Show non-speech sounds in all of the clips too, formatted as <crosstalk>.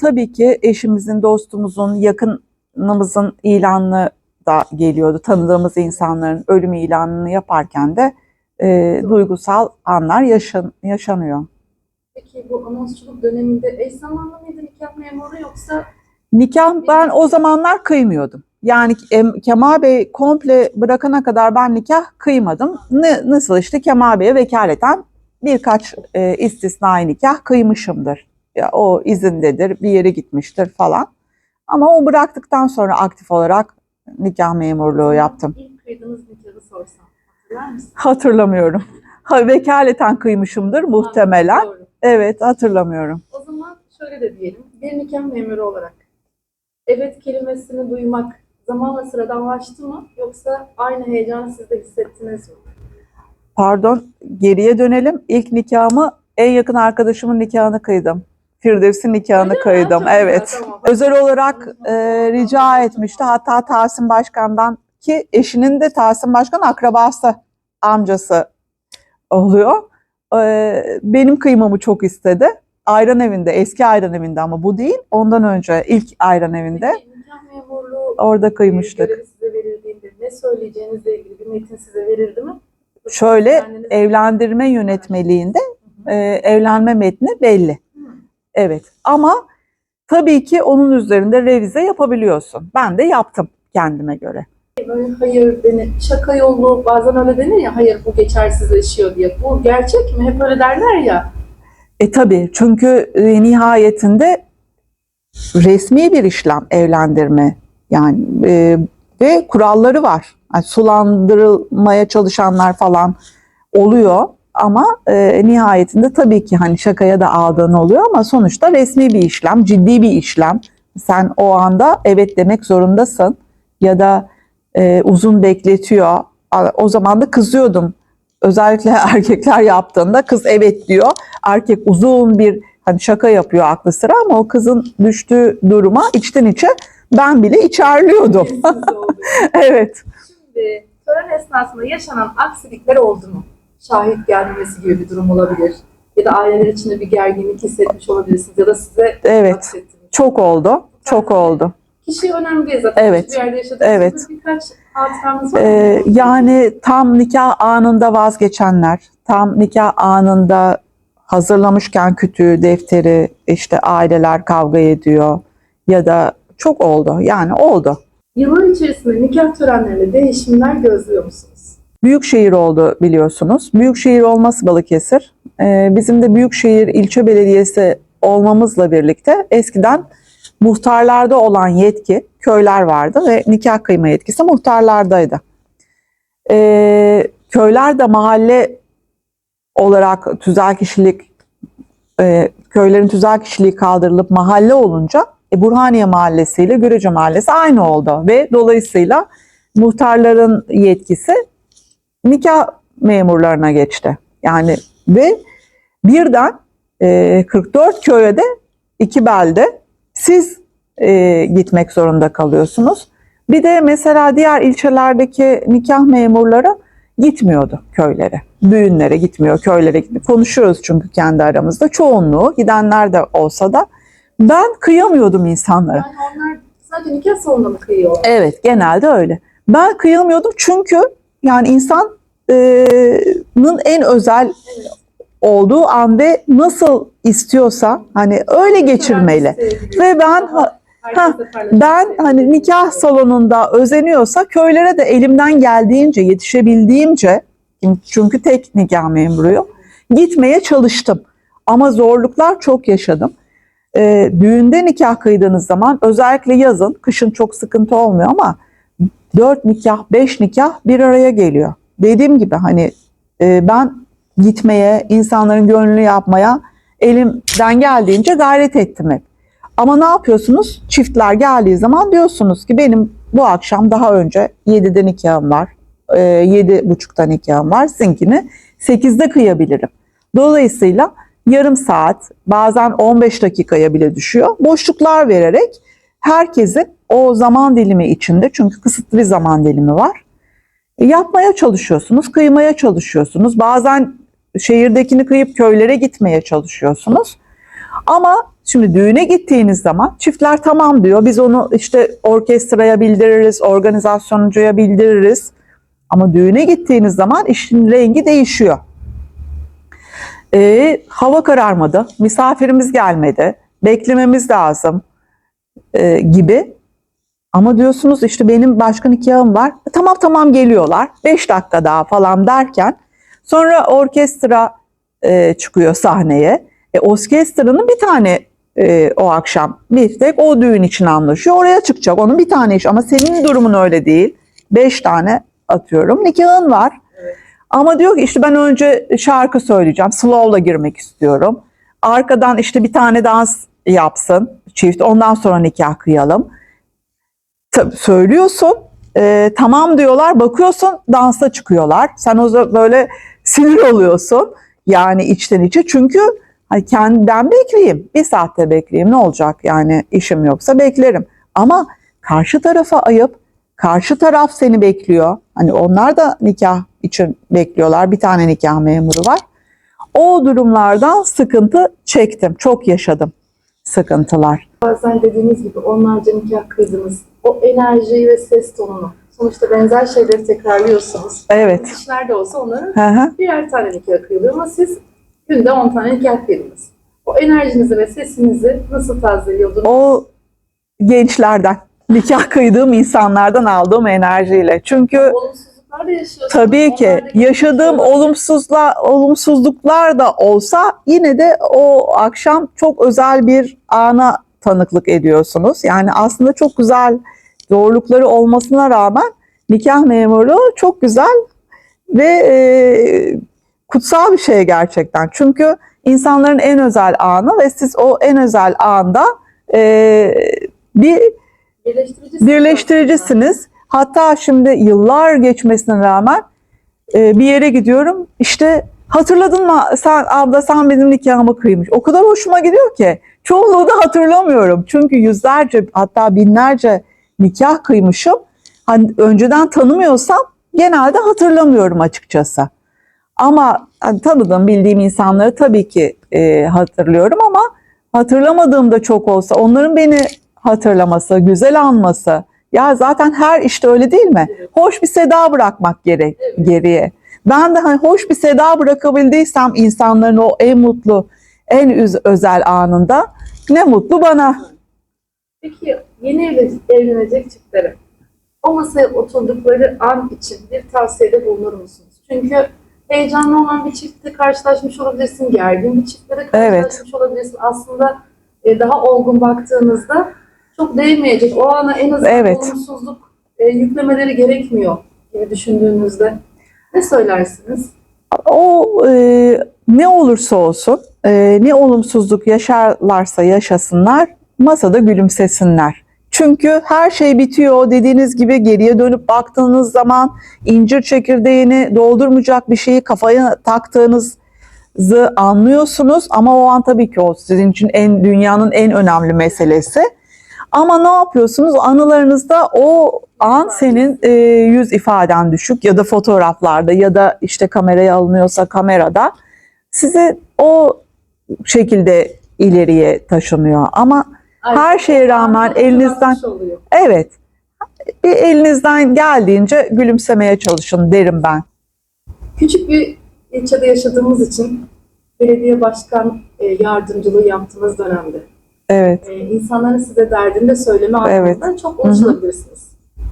Tabii ki eşimizin, dostumuzun, yakınımızın ilanı da geliyordu. Tanıdığımız insanların ölüm ilanını yaparken de e, duygusal anlar yaşan, yaşanıyor. Peki bu anonsçuluk döneminde eş zamanlı mıydı nikah memuru yoksa Nikah ben o zamanlar kıymıyordum. Yani em, Kemal Bey komple bırakana kadar ben nikah kıymadım. Ne, nasıl işte Kemal Bey'e vekaleten birkaç e, istisnai nikah kıymışımdır. Ya, o izindedir, bir yere gitmiştir falan. Ama o bıraktıktan sonra aktif olarak nikah memurluğu yaptım. İlk kıydığınız nikahı sorsam hatırlar mısın? Hatırlamıyorum. Ha, vekaleten kıymışımdır muhtemelen. Doğru. Evet hatırlamıyorum. O zaman şöyle de diyelim. Bir nikah memuru olarak evet kelimesini duymak zamanla sıradanlaştı mı? Yoksa aynı heyecanı siz de hissettiniz mi? Pardon, geriye dönelim. İlk nikahımı en yakın arkadaşımın nikahını kıydım. Firdevs'in nikahını güzel, Evet. Özel olarak e, rica etmişti. Hatta Tahsin Başkan'dan ki eşinin de Tahsin Başkan akrabası, amcası oluyor. E, benim kıymamı çok istedi. Ayran evinde, eski ayran evinde ama bu değil. Ondan önce ilk ayran evinde Peki nikah memurluğu orada kıymıştık. size verildiğinde ne söyleyeceğinizle ilgili bir metin size verildi mi? Şöyle evlendirme yönetmeliğinde e, evlenme metni belli. Evet ama tabii ki onun üzerinde revize yapabiliyorsun. Ben de yaptım kendime göre. Böyle hayır denir, şaka yolu bazen öyle denir ya hayır bu geçersizleşiyor diye. Bu gerçek mi? Hep öyle derler ya. E tabii çünkü e, nihayetinde resmi bir işlem evlendirme yani e, ve kuralları var. Yani sulandırılmaya çalışanlar falan oluyor ama e, nihayetinde tabii ki hani şakaya da aldığın oluyor ama sonuçta resmi bir işlem, ciddi bir işlem. Sen o anda evet demek zorundasın ya da e, uzun bekletiyor. O zaman da kızıyordum. Özellikle <laughs> erkekler yaptığında kız evet diyor. Erkek uzun bir hani şaka yapıyor aklı sıra ama o kızın düştüğü duruma içten içe ben bile içerliyordum. <laughs> Evet. Şimdi tören esnasında yaşanan aksilikler oldu mu? Şahit gelmemesi gibi bir durum olabilir. Ya da aileler içinde bir gerginlik hissetmiş olabilirsiniz. Ya da size Evet. Çok oldu. Çok oldu. Kişi önemli değil zaten. Evet. Hiçbir yerde yaşadığınız Evet. birkaç hatıranız var mı? Ee, yani tam nikah anında vazgeçenler, tam nikah anında hazırlamışken kütüğü, defteri işte aileler kavga ediyor ya da çok oldu. Yani oldu. Yıllar içerisinde nikah törenlerinde değişimler gözlüyor musunuz? Büyükşehir oldu biliyorsunuz. Büyükşehir olması Balıkesir. Ee, bizim de Büyükşehir ilçe belediyesi olmamızla birlikte eskiden muhtarlarda olan yetki köyler vardı ve nikah kıyma yetkisi muhtarlardaydı. Ee, köyler de mahalle olarak tüzel kişilik e, köylerin tüzel kişiliği kaldırılıp mahalle olunca e, Burhaniye Mahallesi ile Görece Mahallesi aynı oldu ve dolayısıyla muhtarların yetkisi nikah memurlarına geçti. Yani ve birden e, 44 köye de iki belde siz e, gitmek zorunda kalıyorsunuz. Bir de mesela diğer ilçelerdeki nikah memurları gitmiyordu köylere. Düğünlere gitmiyor, köylere gitmiyor. Konuşuyoruz çünkü kendi aramızda. Çoğunluğu gidenler de olsa da ben kıyamıyordum insanlara. Yani onlar sadece nikah salonunda mı kıyıyor? Evet, genelde öyle. Ben kıyamıyordum çünkü yani insanın en özel olduğu an ve nasıl istiyorsa hani öyle geçirmeli. Ve ben ha- ben hani nikah salonunda özeniyorsa köylere de elimden geldiğince yetişebildiğimce çünkü tek nikah memuruyum gitmeye çalıştım. Ama zorluklar çok yaşadım. Ee, düğünde nikah kıydığınız zaman özellikle yazın, kışın çok sıkıntı olmuyor ama dört nikah, beş nikah bir araya geliyor. Dediğim gibi hani e, ben gitmeye, insanların gönlünü yapmaya elimden geldiğince gayret ettim hep. Ama ne yapıyorsunuz? Çiftler geldiği zaman diyorsunuz ki benim bu akşam daha önce 7'de nikahım var, e, 7.30'da nikahım var, sizinkini 8'de kıyabilirim. Dolayısıyla yarım saat, bazen 15 dakikaya bile düşüyor. Boşluklar vererek herkesin o zaman dilimi içinde çünkü kısıtlı bir zaman dilimi var. e, Yapmaya çalışıyorsunuz, kıymaya çalışıyorsunuz. Bazen şehirdekini kıyıp köylere gitmeye çalışıyorsunuz. Ama şimdi düğüne gittiğiniz zaman çiftler tamam diyor. Biz onu işte orkestraya bildiririz, organizasyoncuya bildiririz. Ama düğüne gittiğiniz zaman işin rengi değişiyor. Ee, hava kararmadı, misafirimiz gelmedi, beklememiz lazım e, gibi. Ama diyorsunuz işte benim başka nikahım var. Tamam tamam geliyorlar. 5 dakika daha falan derken sonra orkestra e, çıkıyor sahneye. E, orkestranın bir tane e, o akşam bir tek o düğün için anlaşıyor. Oraya çıkacak. Onun bir tane iş ama senin durumun öyle değil. 5 tane atıyorum. Nikahın var. Evet. Ama diyor ki işte ben önce şarkı söyleyeceğim. Slow'la girmek istiyorum. Arkadan işte bir tane dans yapsın çift. Ondan sonra nikah kıyalım. Tabii söylüyorsun. e, tamam diyorlar. Bakıyorsun dansa çıkıyorlar. Sen o zaman böyle sinir oluyorsun. Yani içten içe. Çünkü hani kendi, ben bekleyeyim. Bir saatte bekleyeyim. Ne olacak? Yani işim yoksa beklerim. Ama karşı tarafa ayıp. Karşı taraf seni bekliyor. Hani onlar da nikah için bekliyorlar. Bir tane nikah memuru var. O durumlardan sıkıntı çektim. Çok yaşadım sıkıntılar. Bazen dediğiniz gibi onlarca nikah kıydınız. O enerjiyi ve ses tonunu. Sonuçta benzer şeyleri tekrarlıyorsunuz. Evet. Kişiler de olsa onların Hı hı. birer tane nikah kıyılıyor ama siz günde 10 tane nikah kıydınız. O enerjinizi ve sesinizi nasıl tazeliyordunuz? O gençlerden, nikah kıydığım insanlardan aldığım enerjiyle. Çünkü yaşıyorsunuz. Tabii ki yaşadığım olumsuzla, olumsuzluklar da olsa yine de o akşam çok özel bir ana tanıklık ediyorsunuz. Yani aslında çok güzel zorlukları olmasına rağmen nikah memuru çok güzel ve e, kutsal bir şey gerçekten. Çünkü insanların en özel anı ve siz o en özel anda e, bir Birleştiricisiniz. birleştiricisiniz. Hatta şimdi yıllar geçmesine rağmen e, bir yere gidiyorum. İşte hatırladın mı sen abla sen benim nikahımı kıymış. O kadar hoşuma gidiyor ki çoğunluğu da hatırlamıyorum. Çünkü yüzlerce hatta binlerce nikah kıymışım. Hani önceden tanımıyorsam genelde hatırlamıyorum açıkçası. Ama hani tanıdığım, bildiğim insanları tabii ki e, hatırlıyorum ama hatırlamadığım da çok olsa onların beni hatırlaması, güzel anması. Ya zaten her işte öyle değil mi? Evet. Hoş bir seda bırakmak gerek Evet. geriye. Ben de hani hoş bir seda bırakabildiysem insanların o en mutlu, en özel anında ne mutlu bana. Peki yeni evlen- evlenecek çiftlere o masaya oturdukları an için bir tavsiyede bulunur musunuz? Çünkü heyecanlı olan bir çiftle karşılaşmış olabilirsin, gergin bir çiftle de karşılaşmış olabilirsin. Aslında e, daha olgun baktığınızda çok değmeyecek. O ana en azından Evet. olumsuzluk e, yüklemeleri gerekmiyor gibi düşündüğünüzde ne söylersiniz? O e, ne olursa olsun, e, ne olumsuzluk yaşarlarsa yaşasınlar, masada gülümsesinler. Çünkü her şey bitiyor. Dediğiniz gibi geriye dönüp baktığınız zaman incir çekirdeğini doldurmayacak bir şeyi kafaya taktığınızı anlıyorsunuz. Ama o an tabii ki o sizin için en dünyanın en önemli meselesi. Ama ne yapıyorsunuz? Anılarınızda o an senin e, yüz ifaden düşük ya da fotoğraflarda ya da işte kameraya alınıyorsa kamerada sizi o şekilde ileriye taşınıyor. Ama Her şeye rağmen elinizden- evet bir elinizden geldiğince gülümsemeye çalışın derim ben. Küçük bir ilçede yaşadığımız için belediye başkan e, yardımcılığı yaptığınız dönemde Evet. e, insanların size derdini de söyleme Evet. anlamında çok ulaşılabilirsiniz.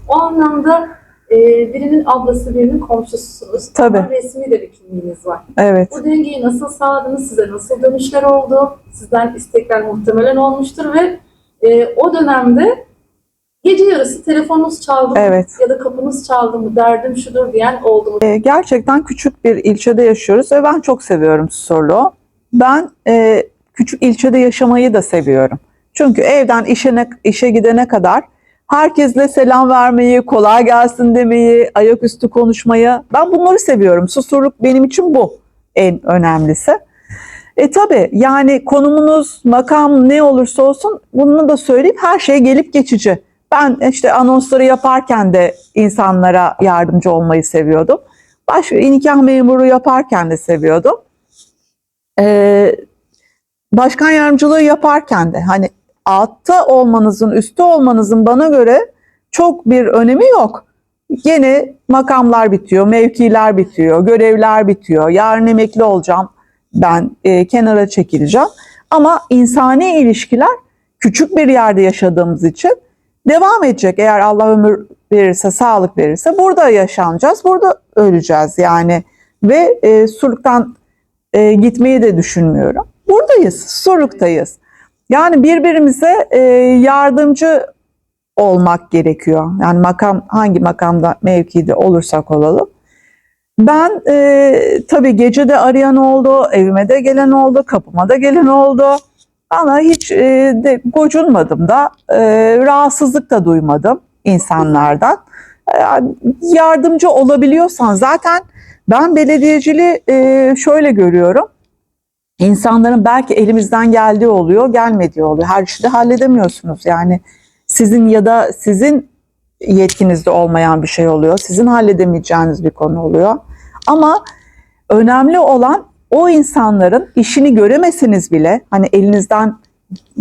O anlamda e, birinin ablası, birinin komşususunuz. Tabii. Ama resmi de bir kimliğiniz var. Evet. Bu dengeyi nasıl sağladınız? Size nasıl dönüşler oldu? Sizden istekler muhtemelen olmuştur ve e, o dönemde gece yarısı telefonunuz çaldı mı? Evet. ya da kapınız çaldı mı, derdim şudur diyen oldu mu? E, gerçekten küçük bir ilçede yaşıyoruz ve ben çok seviyorum Susurluğu. Ben e, küçük ilçede yaşamayı da seviyorum. Çünkü evden işe, işe gidene kadar herkesle selam vermeyi, kolay gelsin demeyi, ayaküstü konuşmayı ben bunları seviyorum. Susurluk benim için bu en önemlisi. E tabi yani konumunuz, makam ne olursa olsun bunu da söyleyeyim her şey gelip geçici. Ben işte anonsları yaparken de insanlara yardımcı olmayı seviyordum. Başka nikah memuru yaparken de seviyordum. Ee, başkan yardımcılığı yaparken de hani altta olmanızın, üstte olmanızın bana göre çok bir önemi yok. Yeni makamlar bitiyor, mevkiler bitiyor, görevler bitiyor. Yarın emekli olacağım, ben e, kenara çekileceğim. Ama insani ilişkiler küçük bir yerde yaşadığımız için devam edecek. Eğer Allah ömür verirse, sağlık verirse burada yaşanacağız, burada öleceğiz yani. Ve e, Surluk'tan e, gitmeyi de düşünmüyorum. Buradayız, Surluk'tayız. Yani birbirimize e, yardımcı olmak gerekiyor. Yani makam hangi makamda mevkide olursak olalım. Ben e, tabii gece de arayan oldu, evime de gelen oldu, kapıma da gelen oldu. Bana hiç e, de gocunmadım da, e, rahatsızlık da duymadım insanlardan. E, yardımcı olabiliyorsan zaten ben belediyeciliği e, şöyle görüyorum. İnsanların belki elimizden geldiği oluyor, gelmediği oluyor. Her şeyi de halledemiyorsunuz. Yani sizin ya da sizin yetkinizde olmayan bir şey oluyor. Sizin halledemeyeceğiniz bir konu oluyor. Ama önemli olan o insanların işini göremesiniz bile hani elinizden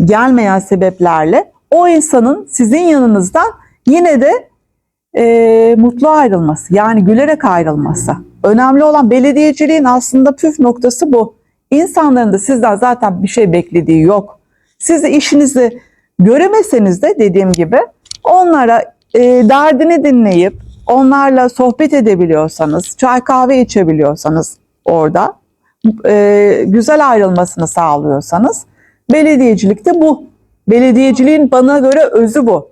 gelmeyen sebeplerle o insanın sizin yanınızdan yine de e, mutlu ayrılması yani gülerek ayrılması. Önemli olan belediyeciliğin aslında püf noktası bu. İnsanların da sizden zaten bir şey beklediği yok. Siz de işinizi göremeseniz de dediğim gibi onlara e, derdini dinleyip onlarla sohbet edebiliyorsanız, çay kahve içebiliyorsanız orada e, güzel ayrılmasını sağlıyorsanız belediyecilikte bu. Belediyeciliğin bana göre özü bu.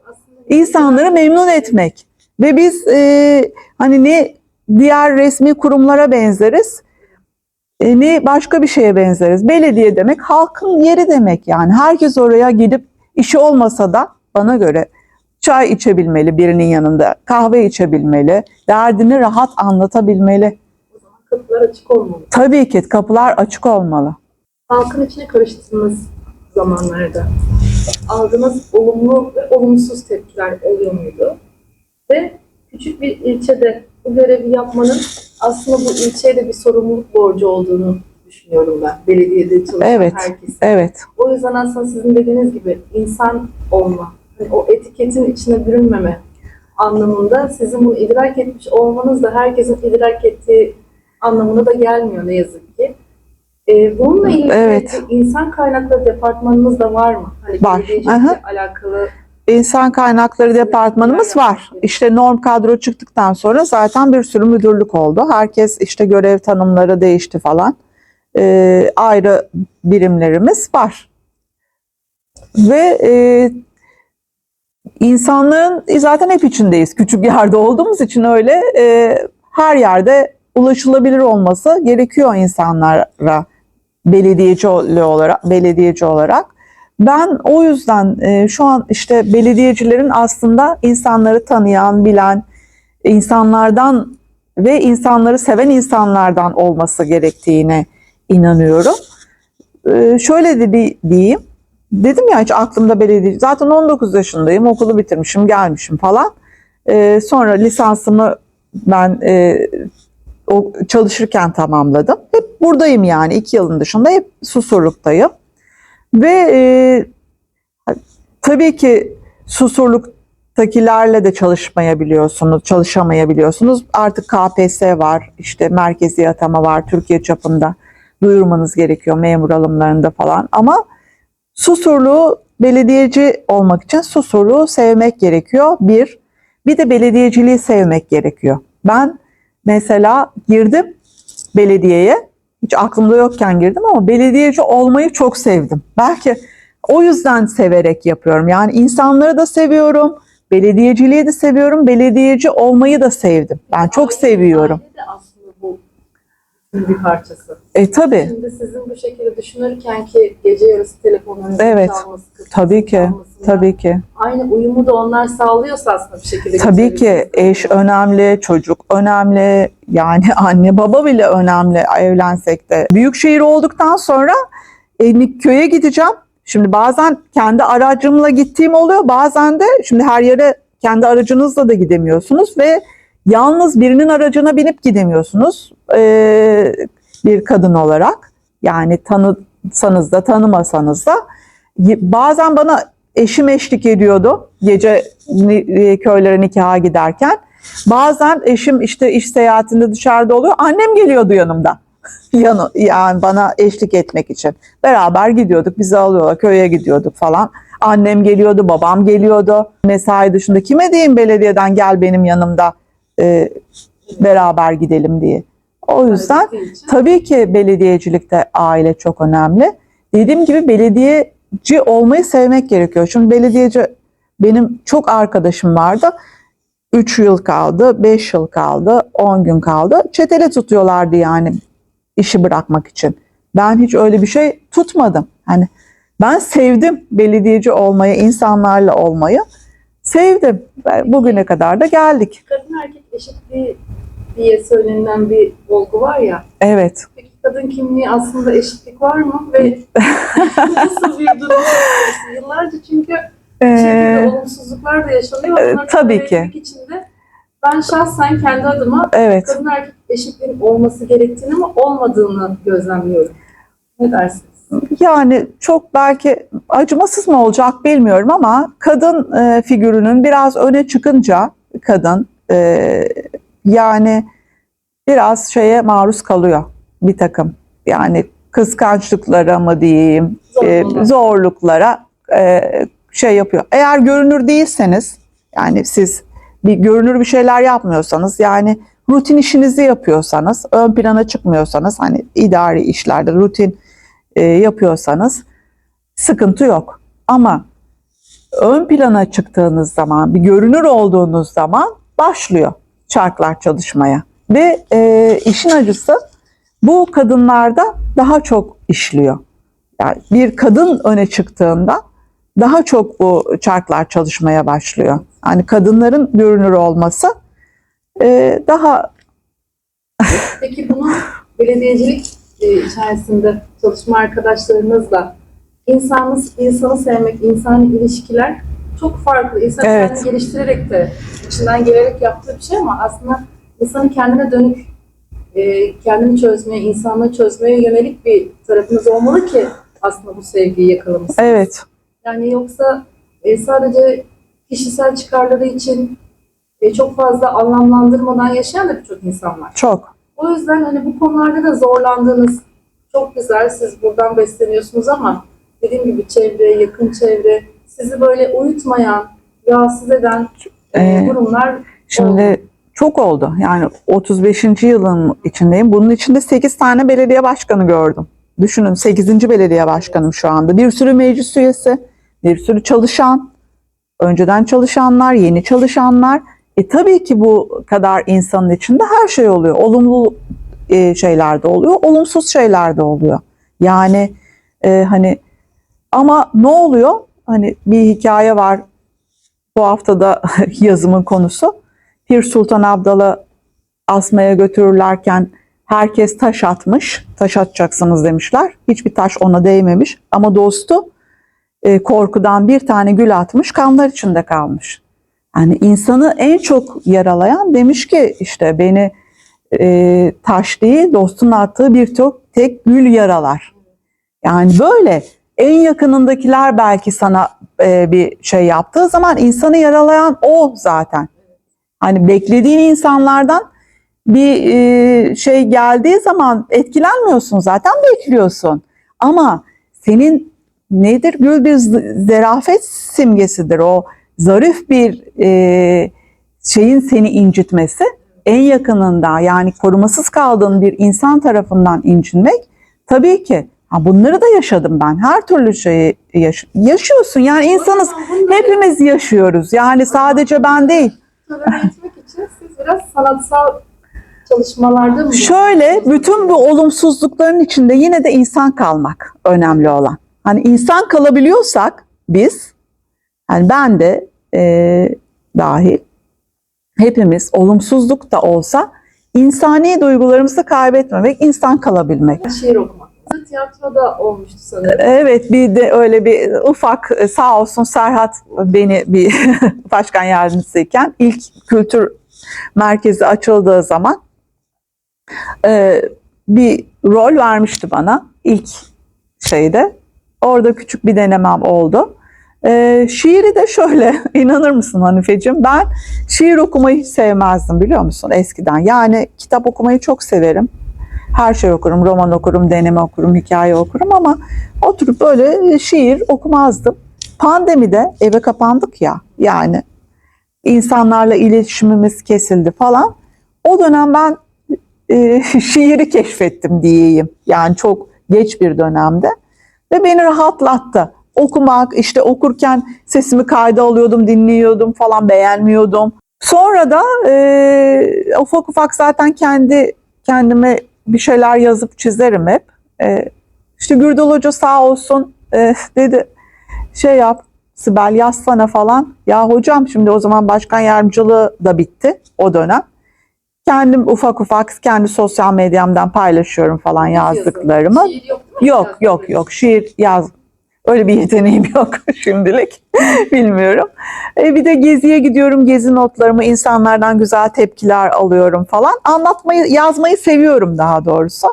İnsanları memnun etmek. Ve biz e, hani ne diğer resmi kurumlara benzeriz e, ne başka bir şeye benzeriz. Belediye demek halkın yeri demek yani. Herkes oraya gidip işi olmasa da bana göre çay içebilmeli birinin yanında, kahve içebilmeli, derdini rahat anlatabilmeli. O zaman kapılar açık olmalı. Tabii ki kapılar açık olmalı. Halkın içine karıştığınız zamanlarda aldığınız olumlu ve olumsuz tepkiler oluyor muydu? Ve küçük bir ilçede bu görevi yapmanın aslında bu ilçeye de bir sorumluluk borcu olduğunu düşünüyorum ben. Belediyede çalışan Evet. herkes. Evet, O yüzden aslında sizin dediğiniz gibi insan olma, hani o etiketin içine bürünmeme anlamında sizin bunu idrak etmiş olmanız da herkesin idrak ettiği anlamına da gelmiyor ne yazık ki. Ee, bununla ilgili Evet. insan kaynakları departmanınız da var mı? Hani Var. Aha. alakalı İnsan kaynakları departmanımız var. İşte norm kadro çıktıktan sonra zaten bir sürü müdürlük oldu. Herkes işte görev tanımları değişti falan. Ee, ayrı birimlerimiz var. Ve e, insanlığın zaten hep içindeyiz. Küçük yerde olduğumuz için öyle e, her yerde ulaşılabilir olması gerekiyor insanlara belediyeci olarak belediyeci olarak. Ben o yüzden e, şu an işte belediyecilerin aslında insanları tanıyan, bilen insanlardan ve insanları seven insanlardan olması gerektiğine inanıyorum. E, şöyle de di- diyeyim. Dedim ya hiç aklımda belediye. Zaten 19 yaşındayım, okulu bitirmişim, gelmişim falan. E, sonra lisansımı ben e, o çalışırken tamamladım. Hep buradayım yani iki yılın dışında hep Susurluk'tayım. Ve e, tabii ki Susurluk'takilerle de çalışmayabiliyorsunuz, çalışamayabiliyorsunuz. Artık KPSS var, işte merkezi atama var, Türkiye çapında duyurmanız gerekiyor memur alımlarında falan. Ama Susurluğu belediyeci olmak için Susurluğu sevmek gerekiyor. Bir, bir de belediyeciliği sevmek gerekiyor. Ben mesela girdim belediyeye, hiç aklımda yokken girdim ama belediyeci olmayı çok sevdim. Belki o yüzden severek yapıyorum. Yani insanları da seviyorum, belediyeciliği de seviyorum, belediyeci olmayı da sevdim. Ben çok seviyorum. aile de aslında bu bir parçası. E tabii, Şimdi sizin bu şekilde düşünürken ki gece yarısı telefonlarınızın Evet. çalması, tabii ki, tabii ki. Aynı uyumu da onlar sağlıyorsa aslında bir şekilde. Tabii ki eş önemli, çocuk önemli, yani <laughs> anne baba bile önemli evlensek de. Büyük şehir olduktan sonra e, köye gideceğim. Şimdi bazen kendi aracımla gittiğim oluyor, bazen de şimdi her yere kendi aracınızla da gidemiyorsunuz ve yalnız birinin aracına binip gidemiyorsunuz e, bir kadın olarak. Yani tanı, tanısanız da tanımasanız da bazen bana eşim eşlik ediyordu gece e, köylere nikaha giderken. Bazen eşim işte iş seyahatinde dışarıda oluyor. Annem geliyordu yanımda. <laughs> Yanı, yani bana eşlik etmek için. Beraber gidiyorduk. Bizi alıyorlar. Köye gidiyorduk falan. Annem geliyordu, babam geliyordu. Mesai dışında kime diyeyim belediyeden gel benim yanımda e, beraber gidelim diye. O yüzden tabii ki belediyecilikte aile çok önemli. Dediğim gibi belediyeci olmayı sevmek gerekiyor. Şimdi belediyeci benim çok arkadaşım vardı. 3 yıl kaldı, 5 yıl kaldı, 10 gün kaldı. Çetele tutuyorlardı yani işi bırakmak için. Ben hiç öyle bir şey tutmadım. Hani ben sevdim belediyeci olmayı, insanlarla olmayı. Sevdim. Bugüne kadar da geldik. Eşitliği diye söylenilen bir olgu var ya. Evet. Peki kadın kimliği aslında eşitlik var mı? Ve nasıl bir durum? <laughs> Yıllarca çünkü Ee, olumsuzluklar da yaşanıyor. e, Bunları tabii ki. etmek için de ben şahsen kendi adıma evet. kadın erkek eşitliğinin olması gerektiğini ama olmadığını gözlemliyorum. Ne dersiniz? Yani çok belki acımasız mı olacak bilmiyorum ama kadın e, figürünün biraz öne çıkınca kadın e, yani biraz şeye maruz kalıyor bir takım. Yani kıskançlıklara mı diyeyim, e, zorluklara e, şey yapıyor. Eğer görünür değilseniz yani siz bir görünür bir şeyler yapmıyorsanız yani rutin işinizi yapıyorsanız ön plana çıkmıyorsanız hani idari işlerde rutin e, yapıyorsanız sıkıntı yok. Ama ön plana çıktığınız zaman, bir görünür olduğunuz zaman başlıyor çarklar çalışmaya. Ve e, işin acısı bu kadınlarda daha çok işliyor. Yani bir kadın öne çıktığında daha çok bu çarklar çalışmaya başlıyor. Yani kadınların görünür olması e, daha <laughs> Peki bunu belediyecilik e, içerisinde çalışma arkadaşlarınızla insanı, insanı sevmek, insani ilişkiler çok farklı. İnsan Evet. kendini geliştirerek de içinden gelerek yaptığı bir şey ama aslında insanın kendine dönük e, kendini çözmeye, insanlığı çözmeye yönelik bir tarafınız olmalı ki aslında bu sevgiyi yakalamışsınız. evet Yani yoksa e, sadece kişisel çıkarları için e, çok fazla anlamlandırmadan yaşayan da birçok insan var. çok O yüzden hani bu konularda da zorlandığınız çok güzel. Siz buradan besleniyorsunuz ama dediğim gibi çevre, yakın çevre sizi böyle uyutmayan, rahatsız eden e, durumlar Şimdi çok oldu. Yani 35. yılın içindeyim. Bunun içinde 8 tane belediye başkanı gördüm. Düşünün 8. belediye başkanım şu anda. Bir sürü meclis üyesi, bir sürü çalışan, önceden çalışanlar, yeni çalışanlar. E tabii ki bu kadar insanın içinde her şey oluyor. Olumlu e, şeyler de oluyor, olumsuz şeyler de oluyor. Yani e, hani ama ne oluyor? Hani bir hikaye var. Bu haftada <laughs> yazımın konusu. Pir Sultan Abdal'ı asmaya götürürlerken herkes taş atmış. Taş atacaksınız demişler. Hiçbir taş ona değmemiş. Ama dostu e, korkudan bir tane gül atmış, kanlar içinde kalmış. Yani insanı en çok yaralayan demiş ki işte beni e, taş değil dostun attığı bir çok tek gül yaralar. Yani böyle en yakınındakiler belki sana e, bir şey yaptığı zaman insanı yaralayan o zaten. Hani beklediğin insanlardan bir e, şey geldiği zaman etkilenmiyorsun zaten bekliyorsun. Ama senin nedir? Gül bir z- zarafet simgesidir o zarif bir e, şeyin seni incitmesi en yakınında yani korumasız kaldığın bir insan tarafından incinmek tabii ki ha bunları da yaşadım ben her türlü şeyi yaş- yaşıyorsun yani insanız hepimiz yaşıyoruz yani sadece ben değil tolere etmek için siz biraz sanatsal çalışmalarda mı? Şöyle bütün bu olumsuzlukların içinde yine de insan kalmak önemli olan. Hani insan kalabiliyorsak biz, yani ben de e, dahil hepimiz olumsuzluk da olsa insani duygularımızı kaybetmemek, insan kalabilmek. şiir okumak. Tiyatroda olmuştu sanırım. Evet bir de öyle bir ufak sağ olsun Serhat beni bir <laughs> başkan yardımcısıyken ilk kültür merkezi açıldığı zaman e, bir rol vermişti bana. İlk şeyde. Orada küçük bir denemem oldu. Ee, şiiri de şöyle, <laughs> inanır mısın Hanifeciğim? Ben şiir okumayı hiç sevmezdim biliyor musun eskiden. Yani kitap okumayı çok severim. Her şey okurum, roman okurum, deneme okurum, hikaye okurum ama oturup böyle şiir okumazdım. Pandemide eve kapandık ya yani insanlarla iletişimimiz kesildi falan. O dönem ben e, <laughs> şiiri keşfettim diyeyim. Yani çok geç bir dönemde ve beni rahatlattı. Okumak, işte okurken sesimi kayda alıyordum, dinliyordum falan beğenmiyordum. Sonra da e, ufak ufak zaten kendi kendime bir şeyler yazıp çizerim hep. E, işte Gürdal Hoca sağ olsun e, dedi şey yap Sibel yazsana falan. Ya hocam şimdi o zaman başkan yardımcılığı da bitti o dönem. Kendim ufak ufak kendi sosyal medyamdan paylaşıyorum falan yazdıklarımı. Şiir yok? Yok yok yok şiir yaz. Öyle bir yeteneğim <laughs> yok şimdilik. Bilmiyorum. E, bir de geziye gidiyorum. Gezi notlarımı insanlardan güzel tepkiler alıyorum falan. Anlatmayı, yazmayı seviyorum daha doğrusu.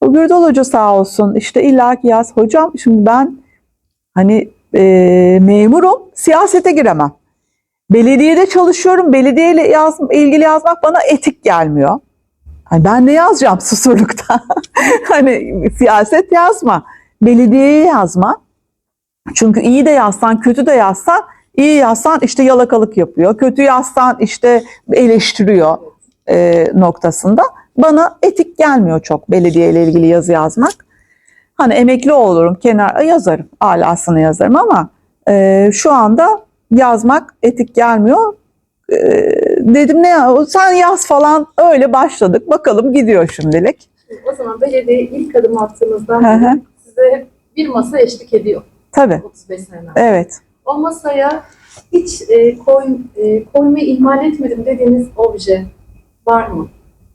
O Gürdal Hoca sağ olsun işte illaki yaz. Hocam şimdi ben hani e, memurum siyasete giremem. Belediyede çalışıyorum. Belediyeyle yaz, ilgili yazmak bana etik gelmiyor. Hani ben ne yazacağım <laughs> susurlukta? hani siyaset yazma. Belediyeye yazma. Çünkü iyi de yazsan, kötü de yazsan, iyi yazsan işte yalakalık yapıyor. Kötü yazsan işte eleştiriyor e, noktasında. Bana etik gelmiyor çok belediye ile ilgili yazı yazmak. Hani emekli olurum, kenar yazarım, alasını yazarım ama e, şu anda yazmak etik gelmiyor. E, dedim ne ya, sen yaz falan öyle başladık. Bakalım gidiyor şimdilik. O zaman belediye ilk adım beri size hep bir masa eşlik ediyor. Tabii, 35 seneden. evet. O masaya hiç e, koy, e, koymayı ihmal etmedim dediğiniz obje var mı?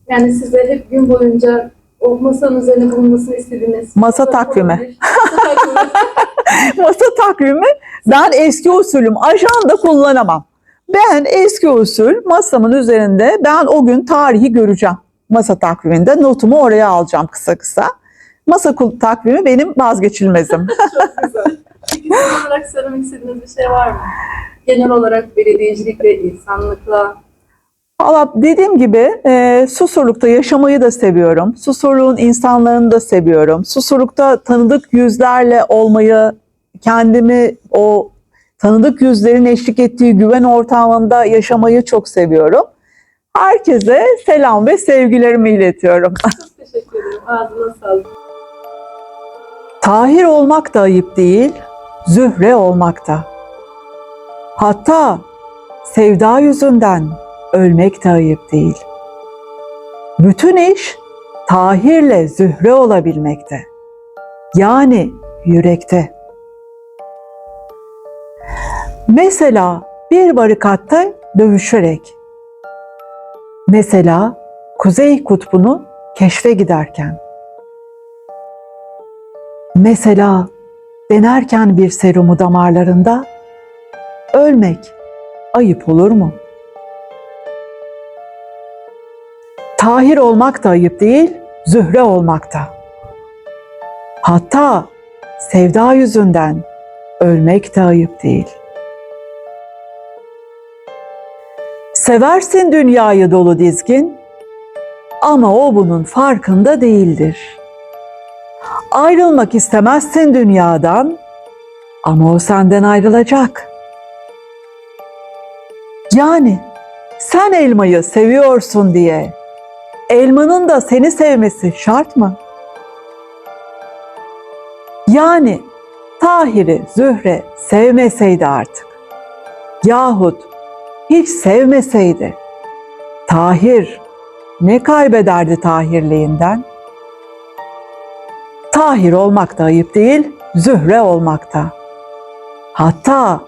Yani size hep gün boyunca o masanın üzerine bulunmasını istediğiniz... Masa takvimi. olabilir. Masa takvimi. <laughs> Masa takvimi ben eski usulüm ajanda kullanamam. Ben eski usul masamın üzerinde ben o gün tarihi göreceğim. Masa takviminde notumu oraya alacağım kısa kısa. Masa takvimi benim vazgeçilmezim. <laughs> Çok güzel. Peki son olarak söylemek istediğiniz bir şey var mı? Genel olarak belediyecilikle, insanlıkla, Valla dediğim gibi e, Susurluk'ta yaşamayı da seviyorum. Susurluk'un insanlarını da seviyorum. Susurluk'ta tanıdık yüzlerle olmayı, kendimi o tanıdık yüzlerin eşlik ettiği güven ortamında yaşamayı çok seviyorum. Herkese selam ve sevgilerimi iletiyorum. çok teşekkür ederim. Ağzına sağlık. Tahir olmak da ayıp değil, zühre olmak da. Hatta sevda yüzünden ölmek de ayıp değil. Bütün iş Tahir'le zühre olabilmekte. Yani yürekte. Mesela bir barikatta dövüşerek. Mesela Kuzey Kutbu'nu keşfe giderken. Mesela denerken bir serumu damarlarında ölmek ayıp olur mu? Tahir olmak da ayıp değil, zühre olmak da. Hatta sevda yüzünden ölmek de ayıp değil. Seversin dünyayı dolu dizgin ama o bunun farkında değildir.'' Ayrılmak istemezsin dünyadan ama o senden ayrılacak. Yani sen elmayı seviyorsun diye elmanın da seni sevmesi şart mı? Yani Tahir'i Zühre sevmeseydi artık yahut hiç sevmeseydi Tahir ne kaybederdi Tahirliğinden? Tahir olmak da ayıp değil, zühre olmak da. Hatta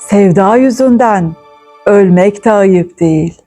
sevda yüzünden ölmek de ayıp değil.